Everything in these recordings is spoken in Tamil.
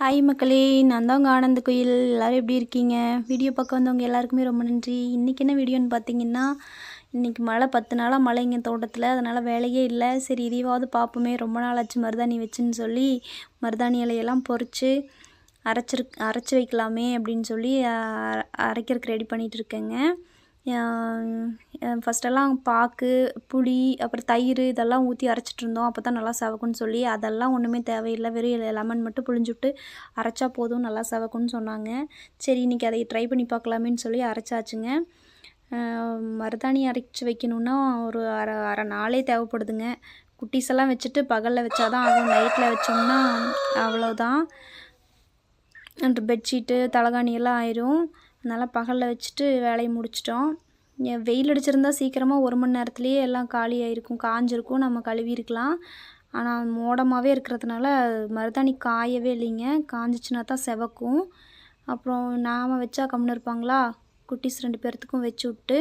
ஹாய் மக்களே. நான் தான் உங்கள் ஆனந்த கோயில். எல்லோரும் எப்படி இருக்கீங்க? வீடியோ பார்க்க வந்தவங்க எல்லாருக்குமே ரொம்ப நன்றி. இன்றைக்கி என்ன வீடியோன்னு பார்த்தீங்கன்னா இன்றைக்கி மழை பத்து நாளாக மழை இங்கே தோட்டத்தில். அதனால் வேலையே இல்லை. சரி இதையாவது பார்ப்போமே. ரொம்ப நாள் ஆச்சு மருதாணி வச்சுன்னு சொல்லி மருதாணி இலையெல்லாம் பொறிச்சு அரைச்சிரு அரைச்சி வைக்கலாமே அப்படின்னு சொல்லி அரைக்கிறதுக்கு ரெடி பண்ணிகிட்டு இருக்கேங்க. ஃபஸ்ட்டெல்லாம் பாக்கு புளி அப்புறம் தயிர் இதெல்லாம் ஊற்றி அரைச்சிட்டு இருந்தோம் அப்போ தான் நல்லா சவக்குன்னு சொல்லி அதெல்லாம் ஒன்றுமே தேவையில்லை. வெறும் லெமன் மட்டும் புளிஞ்சுட்டு அரைச்சா போதும் நல்லா சவக்குன்னு சொன்னாங்க. சரி இன்றைக்கி அதை ட்ரை பண்ணி பார்க்கலாமேன்னு சொல்லி அரைச்சாச்சுங்க. மருதாணி அரைச்சி வைக்கணுன்னா ஒரு அரை அரை நாளே தேவைப்படுதுங்க. குட்டீஸ் எல்லாம் வச்சுட்டு பகலில் வச்சாதான் ஆகும். நைட்டில் வச்சோம்னா அவ்வளோதான் பெட்ஷீட்டு தலைகாணி எல்லாம் ஆயிரும். நல்லா பகலில் வச்சுட்டு வேலையை முடிச்சிட்டோம். வெயில் அடிச்சிருந்தால் சீக்கிரமாக ஒரு மணி நேரத்துலேயே எல்லாம் காலி ஆகிருக்கும் காஞ்சிருக்கும் நம்ம கழுவி இருக்கலாம். ஆனால் மோடமாகவே இருக்கிறதுனால மருதாணி காயவே இல்லைங்க. காஞ்சிச்சுனா தான் செவக்கும். அப்புறம் நாம் வச்சா கம்முன்னு இருப்பாங்களா? குட்டீஸ் ரெண்டு பேர்த்துக்கும் வச்சு விட்டு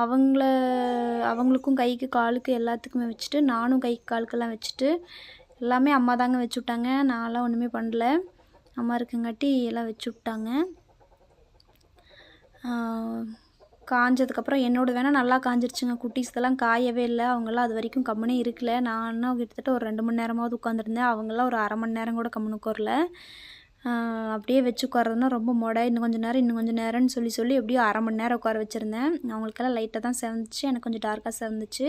அவங்கள அவங்களுக்கும் கைக்கு காலுக்கு எல்லாத்துக்குமே வச்சுட்டு நானும் கைக்கு காலுக்கெல்லாம் வச்சுட்டு எல்லாமே அம்மா தாங்க வச்சு விட்டாங்க. நான்லாம் ஒன்றுமே பண்ணல. அம்மா இருக்கங்காட்டி எல்லாம் வச்சு விட்டாங்க. காஞ்சதுக்கப்புறம் என்னோட வேணால் நல்லா காஞ்சிருச்சுங்க. குட்டீஸ்க்கெல்லாம் காயவே இல்லை. அவங்களாம் அது வரைக்கும் கம்முனே இருக்கல. நான் கிட்டத்தட்ட ஒரு ரெண்டு மணி நேரமாவது உட்காந்துருந்தேன். அவங்களாம் ஒரு அரை மணி நேரம் கூட கம்முன்னு உட்காரல. அப்படியே வச்சு உட்காரதுனா ரொம்ப மொடை இன்னும் கொஞ்சம் நேரம் இன்னும் கொஞ்சம் நேரம்னு சொல்லி சொல்லி எப்படியும் அரை மணி நேரம் உட்கார வச்சுருந்தேன். அவங்களுக்கெல்லாம் லைட்டாக தான் செவந்துச்சு. எனக்கு கொஞ்சம் டார்க்காக செவந்துச்சு.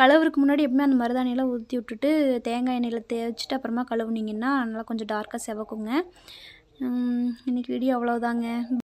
கழுவுறதுக்கு முன்னாடி எப்பவுமே அந்த மருதாணியெல்லாம் ஊற்றி விட்டுட்டு தேங்காய் எண்ணெயில் தேய்ச்சிட்டு அப்புறமா கழுவுனீங்கன்னா நல்லா கொஞ்சம் டார்க்காக செவக்குங்க. இன்றைக்கி வீடியோ அவ்வளோதாங்க